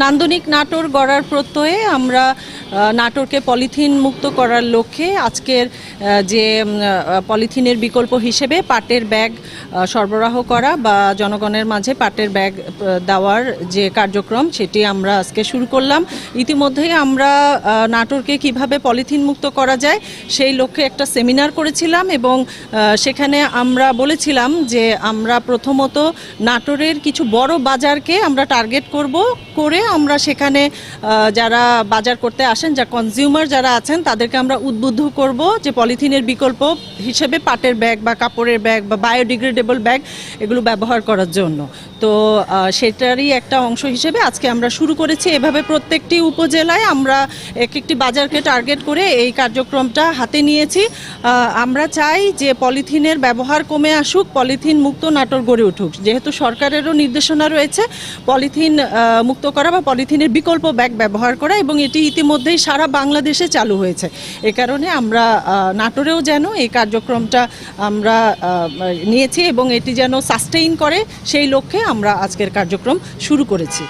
নান্দনিক নাটোর গড়ার প্রত্যয়ে আমরা নাটোরকে পলিথিন মুক্ত করার লক্ষ্যে আজকের যে পলিথিনের বিকল্প হিসেবে পাটের ব্যাগ সরবরাহ করা বা জনগণের মাঝে পাটের ব্যাগ দেওয়ার যে কার্যক্রম, সেটি আমরা আজকে শুরু করলাম। ইতিমধ্যেই আমরা নাটোরকে কীভাবে পলিথিন মুক্ত করা যায়, সেই লক্ষ্যে একটা সেমিনার করেছিলাম এবং সেখানে আমরা বলেছিলাম যে আমরা প্রথমত নাটোরের কিছু বড় বাজারকে আমরা টার্গেট করব করে আমরা সেখানে যারা বাজার করতে আসেন, যা কনজিউমার যারা আছেন, তাদেরকে আমরা উদ্বুদ্ধ করব যে পলিথিনের বিকল্প হিসেবে পাটের ব্যাগ বা কাপড়ের ব্যাগ বা বায়োডিগ্রেডেবল ব্যাগ এগুলো ব্যবহার করার জন্য। তো সেটারই একটা অংশ হিসেবে আজকে আমরা শুরু করেছি। এভাবে প্রত্যেকটি উপজেলায় আমরা এক একটি বাজারকে টার্গেট করে এই কার্যক্রমটা হাতে নিয়েছি। আমরা চাই যে পলিথিনের ব্যবহার কমে আসুক, পলিথিন মুক্ত নাটোর গড়ে উঠুক। যেহেতু সরকারেরও নির্দেশনা রয়েছে পলিথিন মুক্ত করা বা পলিথিনের বিকল্প ব্যাগ ব্যবহার করা এবং এটি ইতিমধ্যেই সারা বাংলাদেশে চালু হয়েছে। এ কারণে আমরা নাটোরেও যেন এই কার্যক্রমটা আমরা নিয়েছি এবং এটি যেন সাস্টেইন করে সেই লক্ষ্যে আমরা আজকের কার্যক্রম শুরু করেছি।